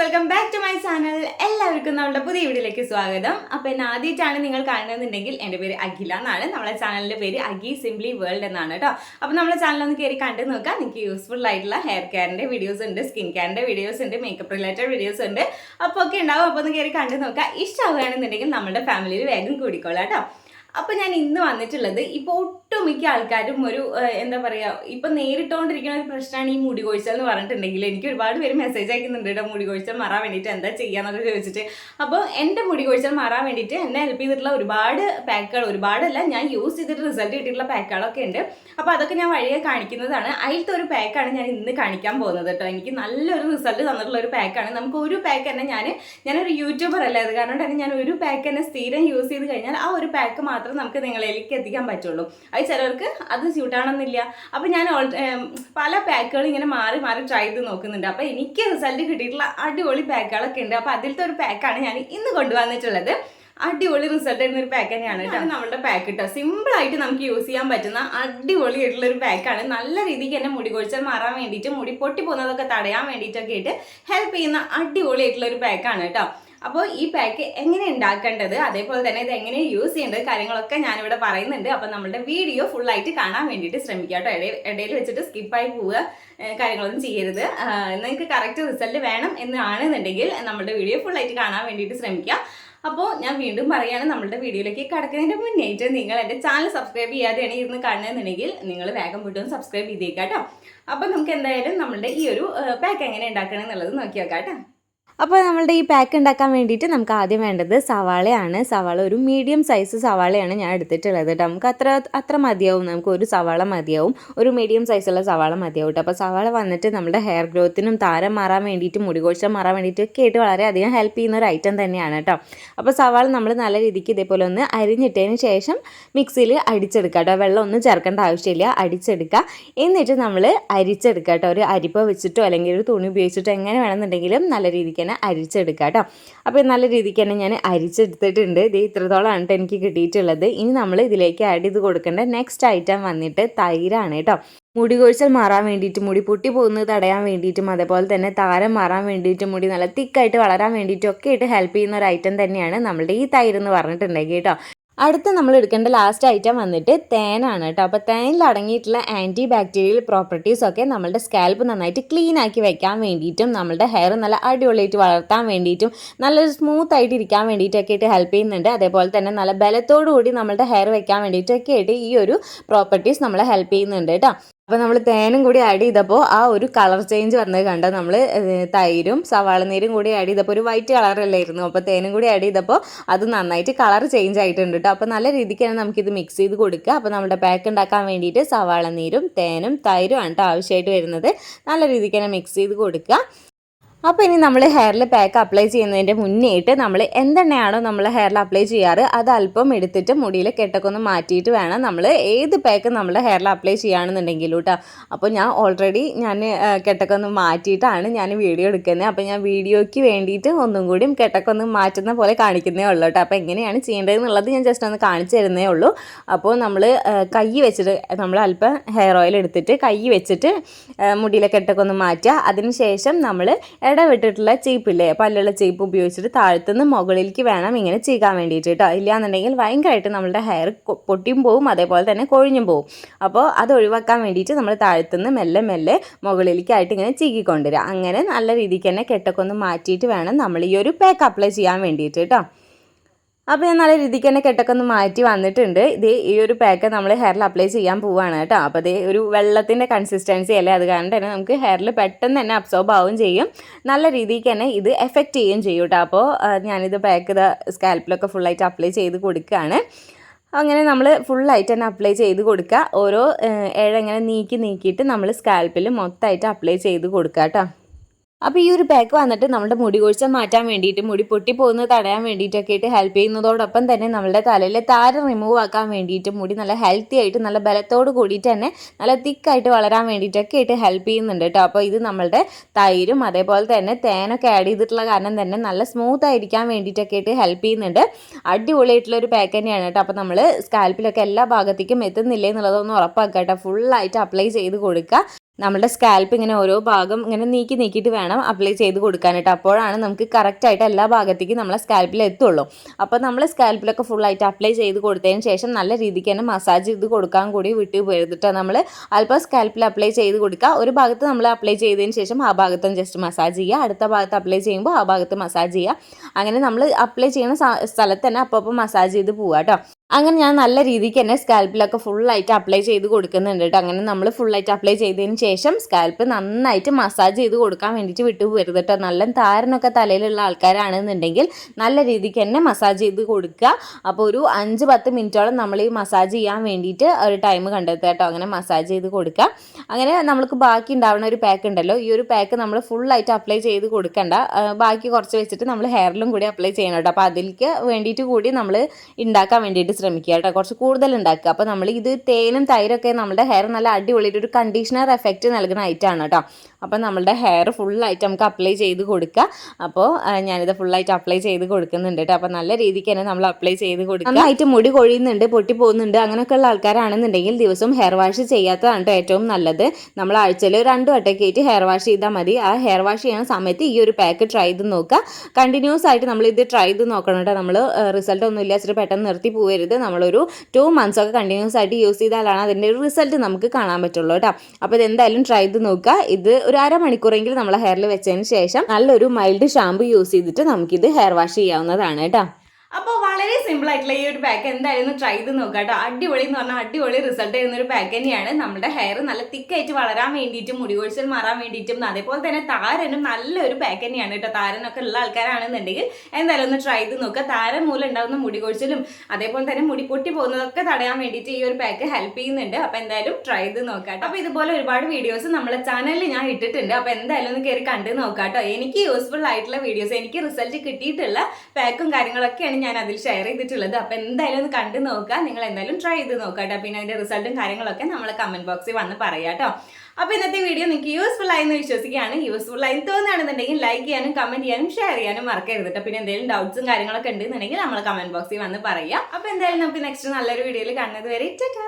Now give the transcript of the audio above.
Welcome back to my channel എല്ലാവർക്കും നമ്മുടെ പുതിയ വീഡിയോയിലേക്ക് സ്വാഗതം. അപ്പോൾ എന്നെ ആദ്യമായിട്ടാണ് നിങ്ങൾ കാണുന്നുണ്ടെങ്കിൽ എന്റെ പേര് അഖില എന്നാണ്. നമ്മളെ ചാനലിന്റെ പേര് അഖി സിംപ്ലി വേൾഡ് എന്നാണ് കേട്ടോ. അപ്പോൾ നമ്മളെ ചാനൽ ഒന്ന് കയറി കണ്ടു നോക്കാം. നിങ്ങൾക്ക് യൂസ്ഫുൾ ആയിട്ടുള്ള ഹെയർ കെയറിന്റെ വീഡിയോസ് ഉണ്ട് സ്കിൻ കെയറിന്റെ വീഡിയോസ് ഉണ്ട് മേക്കപ്പ് റിലേറ്റഡ് വീഡിയോസ് ഉണ്ട്. അപ്പോൾ ഒക്കെ ഉണ്ടാവും. അപ്പോൾ ഒന്ന് കയറി കണ്ടു നോക്കാം. ഇഷ്ടമാവുകയാണെന്നുണ്ടെങ്കിൽ നമ്മുടെ ഫാമിലിയിൽ വേഗം കൂടിക്കോളാം കേട്ടോ. അപ്പോൾ ഞാൻ ഇന്ന് വന്നിട്ടുള്ളത് ഇപ്പോൾ ഒട്ടുമിക്ക ആൾക്കാരും ഒരു എന്താ പറയുക ഇപ്പം നേരിട്ടുകൊണ്ടിരിക്കുന്ന ഒരു പ്രശ്നമാണ് ഈ മുടി കൊഴിച്ചൽ എന്ന് പറഞ്ഞിട്ടുണ്ടെങ്കിൽ. എനിക്ക് ഒരുപാട് പേര് മെസ്സേജ് അയക്കുന്നുണ്ട് കേട്ടോ മുടി കൊഴിച്ചൽ മാറാൻ വേണ്ടിയിട്ട് എന്താ ചെയ്യാന്നൊക്കെ ചോദിച്ചിട്ട്. അപ്പോൾ എന്റെ മുടി കൊഴിച്ചൽ മാറാൻ വേണ്ടിയിട്ട് എന്നെ ഹെൽപ്പ് ചെയ്തിട്ടുള്ള ഒരുപാട് പാക്കുകൾ ഒരുപാടല്ല ഞാൻ യൂസ് ചെയ്തിട്ട് റിസൾട്ട് കിട്ടിയിട്ടുള്ള പാക്കുകളൊക്കെ ഉണ്ട്. അപ്പോൾ അതൊക്കെ ഞാൻ വഴിയെ കാണിക്കുന്നതാണ്. അതിലത്തെ ഒരു പാക്കാണ് ഞാൻ ഇന്ന് കാണിക്കാൻ പോകുന്നത് കേട്ടോ എനിക്ക് നല്ലൊരു റിസൾട്ട് തന്നിട്ടുള്ള ഒരു പാക്കാണ് നമുക്ക് ഒരു പാക്ക് തന്നെ ഞാൻ ഞാനൊരു യൂട്യൂബർ അല്ലേ അത് കാരണം തന്നെ ഞാൻ ഒരു പാക്ക് തന്നെ സ്ഥിരം യൂസ് ചെയ്ത് കഴിഞ്ഞാൽ ആ ഒരു പാക്ക് നമുക്ക് നിങ്ങളിലേക്ക് എത്തിക്കാൻ പറ്റുള്ളൂ. അത് ചിലർക്ക് അത് സ്യൂട്ടാണെന്നില്ല അപ്പോൾ ഞാൻ പല പാക്കുകൾ ഇങ്ങനെ മാറി മാറി ട്രൈ ചെയ്ത് നോക്കുന്നുണ്ട്. അപ്പോൾ എനിക്ക് റിസൾട്ട് കിട്ടിയിട്ടുള്ള അടിപൊളി പാക്കുകളൊക്കെ ഉണ്ട്. അപ്പോൾ അതിലത്തെ ഒരു പാക്കാണ് ഞാൻ ഇന്ന് കൊണ്ടുവന്നിട്ടുള്ളത്. അടിപൊളി റിസൾട്ട് തരുന്ന ഒരു പാക്ക് തന്നെയാണ് കേട്ടോ. നമ്മുടെ പാക്ക് കേട്ടോ സിമ്പിൾ ആയിട്ട് നമുക്ക് യൂസ് ചെയ്യാൻ പറ്റുന്ന അടിപൊളി ആയിട്ടുള്ള ഒരു പാക്കാണ് നല്ല രീതിക്ക് തന്നെ മുടി കൊഴിച്ചാൽ മാറാൻ വേണ്ടിയിട്ട് മുടി പൊട്ടി പോകുന്നതൊക്കെ തടയാൻ വേണ്ടിയിട്ടൊക്കെ ആയിട്ട് ഹെൽപ്പ് ചെയ്യുന്ന അടിപൊളി ആയിട്ടുള്ള ഒരു പാക്കാണ് കേട്ടോ. അപ്പോൾ ഈ പാക്ക് എങ്ങനെ ഉണ്ടാക്കേണ്ടത് അതേപോലെ തന്നെ ഇത് എങ്ങനെ യൂസ് ചെയ്യേണ്ടത് കാര്യങ്ങളൊക്കെ ഞാനിവിടെ പറയുന്നുണ്ട്. അപ്പോൾ നമ്മുടെ വീഡിയോ ഫുള്ളായിട്ട് കാണാൻ വേണ്ടിയിട്ട് ശ്രമിക്കുക കേട്ടോ. ഇടയിൽ വെച്ചിട്ട് സ്കിപ്പായി പോവുക കാര്യങ്ങളൊന്നും ചെയ്യരുത്. നിങ്ങൾക്ക് കറക്റ്റ് റിസൾട്ട് വേണം എന്നാണെന്നുണ്ടെങ്കിൽ നമ്മുടെ വീഡിയോ ഫുള്ളായിട്ട് കാണാൻ വേണ്ടിയിട്ട് ശ്രമിക്കുക. അപ്പോൾ ഞാൻ വീണ്ടും പറയുകയാണ് നമ്മുടെ വീഡിയോയിലേക്ക് കടക്കുന്നതിന്റെ മുന്നേറ്റ് നിങ്ങൾ എന്റെ ചാനൽ സബ്സ്ക്രൈബ് ചെയ്യാതെയാണ് ഇരുന്ന് കാണുന്നതെന്നുണ്ടെങ്കിൽ നിങ്ങൾ വേഗം വിട്ടൊന്ന് സബ്സ്ക്രൈബ് ചെയ്തേക്കാം കേട്ടോ. അപ്പോൾ നമുക്ക് എന്തായാലും നമ്മുടെ ഈ ഒരു പാക്ക് എങ്ങനെ ഉണ്ടാക്കണം എന്നുള്ളത് നോക്കി നോക്കാം കേട്ടോ. അപ്പോൾ നമ്മളുടെ ഈ പാക്ക് ഉണ്ടാക്കാൻ വേണ്ടിയിട്ട് നമുക്ക് ആദ്യം വേണ്ടത് സവാളയാണ്. സവാള ഒരു മീഡിയം സൈസ് സവാളയാണ് ഞാൻ എടുത്തിട്ടുള്ളത് കേട്ടോ. നമുക്ക് അത്ര അത്ര മതിയാവും. നമുക്ക് ഒരു സവാള മതിയാവും. ഒരു മീഡിയം സൈസുള്ള സവാള മതിയാവും കേട്ടോ. അപ്പോൾ സവാള വന്നിട്ട് നമ്മുടെ ഹെയർ ഗ്രോത്തിനും താരം മാറാൻ വേണ്ടിയിട്ട് മുടി കൊഴിച്ചൽ മാറാൻ വേണ്ടിയിട്ട് ഒക്കെ ആയിട്ട് വളരെയധികം ഹെൽപ്പ് ചെയ്യുന്ന ഒരു ഐറ്റം തന്നെയാണ് കേട്ടോ. അപ്പോൾ സവാള നമ്മൾ നല്ല രീതിക്ക് ഇതേപോലെ ഒന്ന് അരിഞ്ഞിട്ടതിന് ശേഷം മിക്സിയിൽ അടിച്ചെടുക്കുക കേട്ടോ. വെള്ളം ഒന്നും ചേർക്കേണ്ട ആവശ്യമില്ല. അടിച്ചെടുക്കുക. എന്നിട്ട് നമ്മൾ അരിച്ചെടുക്കുക കേട്ടോ. ഒരു അരിപ്പ വെച്ചിട്ടോ അല്ലെങ്കിൽ ഒരു തുണി ഉപയോഗിച്ചിട്ടോ എങ്ങനെ വേണമെന്നുണ്ടെങ്കിലും നല്ല രീതിക്ക് തന്നെ അരിച്ചെടുക്കുക കേട്ടോ. അപ്പോൾ നല്ല രീതിക്ക് തന്നെ ഞാൻ അരിച്ചെടുത്തിട്ടുണ്ട്. ഇത് ഇത്രത്തോളമാണ് കേട്ടോ എനിക്ക് കിട്ടിയിട്ടുള്ളത്. ഇനി നമ്മൾ ഇതിലേക്ക് ആഡ് ചെയ്ത് കൊടുക്കേണ്ട നെക്സ്റ്റ് ഐറ്റം വന്നിട്ട് തൈരാണ് കേട്ടോ. മുടി കൊഴിച്ചൽ മാറാൻ വേണ്ടിയിട്ട് മുടി പൊട്ടി പോകുന്നത് തടയാൻ വേണ്ടിയിട്ടും അതേപോലെ തന്നെ താരം മാറാൻ വേണ്ടിയിട്ടും മുടി നല്ല തിക്കായിട്ട് വളരാൻ വേണ്ടിയിട്ടും ഒക്കെ ആയിട്ട് ഹെൽപ്പ് ചെയ്യുന്ന ഒരു ഐറ്റം തന്നെയാണ് നമ്മളുടെ ഈ തൈര് എന്ന് പറഞ്ഞിട്ടുണ്ടെങ്കിൽ കേട്ടോ. അടുത്ത നമ്മൾ എടുക്കേണ്ട ലാസ്റ്റ് ഐറ്റം വന്നിട്ട് തേനാണ് കേട്ടോ. അപ്പോൾ തേനിൽ അടങ്ങിയിട്ടുള്ള ആന്റി ബാക്ടീരിയൽ പ്രോപ്പർട്ടീസ് ഒക്കെ നമ്മുടെ സ്കാൽപ്പ് നന്നായിട്ട് ക്ലീൻ ആക്കി വെക്കാൻ വേണ്ടിയിട്ടും നമ്മുടെ ഹെയർ നല്ല അടിപൊളിയായിട്ട് വളർത്താൻ വേണ്ടിയിട്ടും നല്ലൊരു സ്മൂത്ത് ആയിട്ട് ഇരിക്കാൻ വേണ്ടിയിട്ടൊക്കെ ആയിട്ട് ഹെൽപ്പ് ചെയ്യുന്നുണ്ട്. അതേപോലെ തന്നെ നല്ല ബലത്തോടു കൂടി നമ്മുടെ ഹെയർ വെക്കാൻ വേണ്ടിയിട്ടൊക്കെ ആയിട്ട് ഈ ഒരു പ്രോപ്പർട്ടീസ് നമ്മളെ ഹെൽപ്പ് ചെയ്യുന്നുണ്ട് കേട്ടോ. അപ്പോൾ നമ്മൾ തേനും കൂടി ആഡ് ചെയ്തപ്പോൾ ആ ഒരു കളർ ചേഞ്ച് വന്നത് കണ്ട നമ്മൾ തൈരും സവാള നീരും കൂടി ആഡ് ചെയ്തപ്പോൾ ഒരു വൈറ്റ് കളറല്ലായിരുന്നു അപ്പോൾ തേനും കൂടി ആഡ് ചെയ്തപ്പോൾ അത് നന്നായിട്ട് കളർ ചേഞ്ച് ആയിട്ടുണ്ട് കേട്ടോ അപ്പോൾ നല്ല രീതിക്ക് തന്നെ നമുക്കിത് മിക്സ് ചെയ്ത് കൊടുക്കുക. അപ്പോൾ നമ്മുടെ പാക്ക് ഉണ്ടാക്കാൻ വേണ്ടിയിട്ട് സവാള നീരും തേനും തൈരും ആണ് ആവശ്യമായിട്ട് വരുന്നത്. നല്ല രീതിക്ക് തന്നെ മിക്സ് ചെയ്ത് കൊടുക്കുക. അപ്പോൾ ഇനി നമ്മൾ ഹെയറിൽ പാക്ക് അപ്ലൈ ചെയ്യുന്നതിന്റെ മുന്നേയിട്ട് നമ്മൾ എന്തെണ്ണയാണോ നമ്മൾ ഹെയറിൽ അപ്ലൈ ചെയ്യാറ് അത് അല്പം എടുത്തിട്ട് മുടിയിൽ കെട്ടൊക്കെ ഒന്ന് മാറ്റിയിട്ട് വേണം നമ്മൾ ഏത് പാക്ക് നമ്മൾ ഹെയറിൽ അപ്ലൈ ചെയ്യുകയാണെന്നുണ്ടെങ്കിലും കേട്ടോ അപ്പോൾ ഞാൻ ഓൾറെഡി ഞാൻ കെട്ടൊക്കെ ഒന്ന് മാറ്റിയിട്ടാണ് ഞാൻ വീഡിയോ എടുക്കുന്നത് അപ്പോൾ ഞാൻ വീഡിയോയ്ക്ക് വേണ്ടിയിട്ട് ഒന്നും കൂടിയും കെട്ടൊക്കെ ഒന്ന് മാറ്റുന്ന പോലെ കാണിക്കുന്നേ ഉള്ളൂ കേട്ടോ അപ്പോൾ എങ്ങനെയാണ് ചെയ്യേണ്ടത് എന്നുള്ളത് ഞാൻ ജസ്റ്റ് ഒന്ന് കാണിച്ചു തരുന്നേ ഉള്ളൂ. അപ്പോൾ നമ്മൾ കൈ വെച്ചിട്ട് നമ്മൾ അല്പം ഹെയർ ഓയിൽ എടുത്തിട്ട് കൈ വെച്ചിട്ട് മുടിയിലെ കെട്ടൊക്കെ ഒന്ന് മാറ്റുക അതിനുശേഷം നമ്മൾ ഇടവിട്ടിട്ടുള്ള ചീപ്പില്ലേ? പല്ലുള്ള ചീപ്പ് ഉപയോഗിച്ചിട്ട് താഴത്തുനിന്ന് മുകളിലേക്ക് വേണം ഇങ്ങനെ ചെയ്യാൻ വേണ്ടിയിട്ട് കേട്ടോ ഇല്ലാന്നുണ്ടെങ്കിൽ ഭയങ്കരമായിട്ട് നമ്മുടെ ഹെയർ പൊട്ടിയും പോവും അതേപോലെ തന്നെ കൊഴിഞ്ഞും പോവും. അപ്പോൾ അത് ഒഴിവാക്കാൻ വേണ്ടിയിട്ട് നമ്മൾ താഴത്തുനിന്ന് മെല്ലെ മെല്ലെ മുകളിലേക്കായിട്ട് ഇങ്ങനെ ചീക്കിക്കൊണ്ടുവരിക അങ്ങനെ നല്ല രീതിക്ക് തന്നെ കെട്ടൊക്കെ ഒന്ന് മാറ്റിയിട്ട് വേണം നമ്മൾ ഈ ഒരു പാക്ക് അപ്ലൈ ചെയ്യാൻ വേണ്ടിയിട്ട് കേട്ടോ അപ്പോൾ ഞാൻ നല്ല രീതിക്ക് തന്നെ കെട്ടൊക്കെ മാറ്റി വന്നിട്ടുണ്ട്. ഇത് ഈ ഒരു പാക്ക് നമ്മൾ ഹെയറിൽ അപ്ലൈ ചെയ്യാൻ പോവുകയാണ് കേട്ടോ. അപ്പോൾ ഇത് ഒരു വെള്ളത്തിന്റെ കൺസിസ്റ്റൻസി അല്ലേ? അത് കാരണം തന്നെ നമുക്ക് ഹെയറിൽ പെട്ടെന്ന് തന്നെ അബ്സോർബ് ആവുകയും ചെയ്യും. നല്ല രീതിക്ക് തന്നെ ഇത് എഫക്റ്റ് ചെയ്യുകയും ചെയ്യും കേട്ടോ. അപ്പോൾ ഞാനിത് പാക്ക് ഇത് സ്കാൽപ്പിലൊക്കെ ഫുള്ളായിട്ട് അപ്ലൈ ചെയ്ത് കൊടുക്കുകയാണ്. അങ്ങനെ നമ്മൾ ഫുള്ളായിട്ട് തന്നെ അപ്ലൈ ചെയ്ത് കൊടുക്കുക. ഓരോ ഏഴങ്ങനെ നീക്കി നീക്കിയിട്ട് നമ്മൾ സ്കാൽപ്പിൽ മൊത്തമായിട്ട് അപ്ലൈ ചെയ്ത് കൊടുക്കുക കേട്ടോ. അപ്പോൾ ഈ ഒരു പാക്ക് വന്നിട്ട് നമ്മുടെ മുടി കൊഴിച്ച മാറ്റാൻ വേണ്ടിയിട്ട് മുടി പൊട്ടി പോകുന്നത് തടയാൻ വേണ്ടിയിട്ടൊക്കെ ആയിട്ട് ഹെൽപ്പ് ചെയ്യുന്നതോടൊപ്പം തന്നെ നമ്മുടെ തലയിലെ താര റിമൂവ് ആക്കാൻ വേണ്ടിയിട്ട് മുടി നല്ല ഹെൽത്തി ആയിട്ട് നല്ല ബലത്തോട് കൂടിയിട്ട് തന്നെ നല്ല തിക്കായിട്ട് വളരാൻ വേണ്ടിയിട്ടൊക്കെ ആയിട്ട് ഹെൽപ്പ് ചെയ്യുന്നുണ്ട് കേട്ടോ അപ്പോൾ ഇത് നമ്മളുടെ തൈരും അതേപോലെ തന്നെ തേനൊക്കെ ആഡ് ചെയ്തിട്ടുള്ള കാരണം തന്നെ നല്ല സ്മൂത്ത് ആയിരിക്കാൻ വേണ്ടിയിട്ടൊക്കെ ആയിട്ട് ഹെൽപ്പ് ചെയ്യുന്നുണ്ട്. അടിപൊളിയായിട്ടുള്ള ഒരു പാക്ക് തന്നെയാണ് കേട്ടോ അപ്പോൾ നമ്മൾ സ്കാൽപ്പിലൊക്കെ എല്ലാ ഭാഗത്തേക്കും എത്തുന്നില്ലേ എന്നുള്ളതൊന്ന് ഉറപ്പാക്കുക കേട്ടോ ഫുള്ളായിട്ട് അപ്ലൈ ചെയ്ത് കൊടുക്കുക നമ്മുടെ സ്കാൽപ്പ് ഇങ്ങനെ ഓരോ ഭാഗം ഇങ്ങനെ നീക്കി നീക്കിയിട്ട് വേണം അപ്ലൈ ചെയ്ത് കൊടുക്കാനായിട്ട്. അപ്പോഴാണ് നമുക്ക് കറക്റ്റായിട്ട് എല്ലാ ഭാഗത്തേക്കും നമ്മളെ സ്കാൽപ്പിൽ എത്തുള്ളൂ. അപ്പോൾ നമ്മൾ സ്കാൽപ്പിലൊക്കെ ഫുള്ളായിട്ട് അപ്ലൈ ചെയ്ത് കൊടുത്തതിന് ശേഷം നല്ല രീതിക്ക് തന്നെ മസാജ് ചെയ്ത് കൊടുക്കാൻ കൂടി വിട്ട് പോയിരുന്നിട്ട് നമ്മൾ അല്പം സ്കാൽപ്പിൽ അപ്ലൈ ചെയ്ത് കൊടുക്കുക. ഒരു ഭാഗത്ത് നമ്മൾ അപ്ലൈ ചെയ്തതിന് ശേഷം ആ ഭാഗത്തും ജസ്റ്റ് മസാജ് ചെയ്യുക. അടുത്ത ഭാഗത്ത് അപ്ലൈ ചെയ്യുമ്പോൾ ആ ഭാഗത്ത് മസാജ് ചെയ്യുക. അങ്ങനെ നമ്മൾ അപ്ലൈ ചെയ്യുന്ന സ്ഥലത്ത് തന്നെ അപ്പോൾ മസാജ് ചെയ്ത് പോവുക കേട്ടോ അങ്ങനെ ഞാൻ നല്ല രീതിക്ക് തന്നെ സ്കാൽപ്പിലൊക്കെ ഫുള്ളായിട്ട് അപ്ലൈ ചെയ്ത് കൊടുക്കുന്നുണ്ട് കേട്ടോ അങ്ങനെ നമ്മൾ ഫുള്ളായിട്ട് അപ്ലൈ ചെയ്തതിന് ശേഷം സ്കാൽപ്പ് നന്നായിട്ട് മസാജ് ചെയ്ത് കൊടുക്കാൻ വേണ്ടിയിട്ട് വിട്ടു പോരുത് കേട്ടോ നല്ല താരനൊക്കെ തലയിലുള്ള ആൾക്കാരാണെന്നുണ്ടെങ്കിൽ നല്ല രീതിക്ക് തന്നെ മസാജ് ചെയ്ത് കൊടുക്കുക അപ്പോൾ ഒരു അഞ്ച് പത്ത് മിനിറ്റോളം നമ്മൾ ഈ മസാജ് ചെയ്യാൻ വേണ്ടിയിട്ട് ഒരു ടൈം കണ്ടെത്തുക കേട്ടോ അങ്ങനെ മസാജ് ചെയ്ത് കൊടുക്കുക അങ്ങനെ നമുക്ക് ബാക്കി ഉണ്ടാവുന്ന ഒരു പാക്ക് ഉണ്ടല്ലോ. ഈ ഒരു പാക്ക് നമ്മൾ ഫുള്ളായിട്ട് അപ്ലൈ ചെയ്ത് കൊടുക്കണ്ട. ബാക്കി കുറച്ച് വെച്ചിട്ട് നമ്മൾ ഹെയറിലും കൂടി അപ്ലൈ ചെയ്യണം കേട്ടോ അപ്പോൾ അതിലേക്ക് വേണ്ടിയിട്ട് കൂടി നമ്മൾ ഉണ്ടാക്കാൻ വേണ്ടിയിട്ട് ശ്രമിക്കുക കേട്ടോ. കുറച്ച് കൂടുതൽ ഉണ്ടാക്കുക. അപ്പോൾ നമ്മൾ ഇത് തേനും തൈരൊക്കെ നമ്മുടെ ഹെയർ നല്ല അടിപൊളിയായിട്ട് ഒരു കണ്ടീഷണർ എഫക്റ്റ് നൽകുന്ന ഐറ്റമാണ് കേട്ടോ. അപ്പോൾ നമ്മളുടെ ഹെയർ ഫുള്ളായിട്ട് നമുക്ക് അപ്ലൈ ചെയ്ത് കൊടുക്കുക അപ്പോൾ ഞാനിത് ഫുള്ളായിട്ട് അപ്ലൈ ചെയ്ത് കൊടുക്കുന്നുണ്ട് കേട്ടോ അപ്പോൾ നല്ല രീതിക്ക് തന്നെ നമ്മൾ അപ്ലൈ ചെയ്ത് കൊടുക്കുക നന്നായിട്ട് മുടി കൊഴിയുന്നുണ്ട് പൊട്ടി പോകുന്നുണ്ട് അങ്ങനെയൊക്കെയുള്ള ആൾക്കാരാണെന്നുണ്ടെങ്കിൽ ദിവസവും ഹെയർ വാഷ് ചെയ്യാത്തതാണ് കേട്ടോ ഏറ്റവും നല്ലത്. നമ്മൾ ആഴ്ചയിൽ രണ്ട് വട്ടമൊക്കെ ഹെയർ വാഷ് ചെയ്താൽ മതി. ആ ഹെയർ വാഷ് ചെയ്യുന്ന സമയത്ത് ഈ ഒരു പാക്ക് ട്രൈ ചെയ്ത് നോക്കുക. കണ്ടിന്യൂസ് ആയിട്ട് നമ്മൾ ഇത് ട്രൈ ചെയ്ത് നോക്കണം കേട്ടോ നമ്മൾ റിസൾട്ട് ഒന്നും ഇല്ല. പെട്ടെന്ന് നിർത്തി പോകരുത് നമ്മളൊരു ടു മന്ത്സ് ഒക്കെ കണ്ടിന്യൂസ് ആയിട്ട് യൂസ് ചെയ്താലാണ് അതിന്റെ ഒരു റിസൾട്ട് നമുക്ക് കാണാൻ പറ്റുള്ളൂ കേട്ടോ അപ്പോൾ ഇത് എന്തായാലും ട്രൈ ചെയ്ത് നോക്കുക. ഇത് ഒരു അരമണിക്കൂറെങ്കിലും നമ്മളെ ഹെയറിൽ വെച്ചതിന് ശേഷം നല്ലൊരു മൈൽഡ് ഷാമ്പു യൂസ് ചെയ്തിട്ട് നമുക്കിത് ഹെയർ വാഷ് ചെയ്യാവുന്നതാണ് കേട്ടോ. വളരെ സിമ്പിൾ ആയിട്ടുള്ള ഈ ഒരു പാക്ക് എന്തായാലും ട്രൈ ചെയ്ത് നോക്കുക കേട്ടോ. അടിപൊളി എന്ന് പറഞ്ഞാൽ അടിപൊളി റിസൾട്ട് ചെയ്യുന്ന ഒരു പാക്ക് തന്നെയാണ്. നമ്മുടെ ഹെയർ നല്ല തിക്കായിട്ട് വളരാൻ വേണ്ടിയിട്ടും മുടി കൊഴിച്ചിൽ മാറാൻ വേണ്ടിയിട്ടും അതേപോലെ തന്നെ താരനും നല്ലൊരു പാക്ക് തന്നെയാണ് കേട്ടോ. താരനൊക്കെ ഉള്ള ആൾക്കാരാണെന്നുണ്ടെങ്കിൽ എന്തായാലും ഒന്ന് ട്രൈ ചെയ്ത് നോക്കുക താരൻ മൂലം ഉണ്ടാകുന്ന മുടി കൊഴിച്ചിലും അതേപോലെ തന്നെ മുടി പൊട്ടി പോകുന്നതൊക്കെ തടയാൻ വേണ്ടിയിട്ട് ഈ ഒരു പാക്ക് ഹെൽപ്പ് ചെയ്യുന്നുണ്ട്. അപ്പോൾ എന്തായാലും ട്രൈ ചെയ്ത് നോക്കാം കേട്ടോ. അപ്പോൾ ഇതുപോലെ ഒരുപാട് വീഡിയോസ് നമ്മുടെ ചാനലിൽ ഞാൻ ഇട്ടിട്ടുണ്ട്. അപ്പോൾ എന്തായാലും ഒന്ന് കയറി കണ്ട് നോക്കാം കേട്ടോ. എനിക്ക് യൂസ്ഫുൾ ആയിട്ടുള്ള വീഡിയോസ് എനിക്ക് റിസൾട്ട് കിട്ടിയിട്ടുള്ള പാക്കും കാര്യങ്ങളൊക്കെയാണ് ഞാൻ അതിൽ ഷെയർ ചെയ്തിട്ടുള്ളത്. അപ്പോൾ എന്തായാലും ഒന്ന് കണ്ട് നോക്കുക. നിങ്ങൾ എന്തായാലും ട്രൈ ചെയ്ത് നോക്കുക കേട്ടോ. പിന്നെ അതിന്റെ റിസൾട്ടും കാര്യങ്ങളൊക്കെ നമ്മൾ കമന്റ് ബോക്സിൽ വന്ന് പറയാം കേട്ടോ. അപ്പോൾ ഇന്നത്തെ വീഡിയോ നിങ്ങൾക്ക് യൂസ്ഫുൾ ആയെന്ന് വിശ്വസിക്കുകയാണ്. യൂസ്ഫുൾ ആയി തോന്നുകയാണെന്നുണ്ടെങ്കിൽ ലൈക്ക് ചെയ്യാനും കമന്റ് ചെയ്യാനും ഷെയർ ചെയ്യാനും മറക്കരുത് കേട്ടോ. പിന്നെ എന്തെങ്കിലും ഡൗട്ട്സും കാര്യങ്ങളൊക്കെ ഉണ്ടെന്നുണ്ടെങ്കിൽ നമ്മൾ കമന്റ് ബോക്സിൽ വന്ന് പറയാം. അപ്പോൾ എന്തായാലും നമുക്ക് നെക്സ്റ്റ് നല്ലൊരു വീഡിയോയിൽ കാണുന്നത് വരെ ടാറ്റാ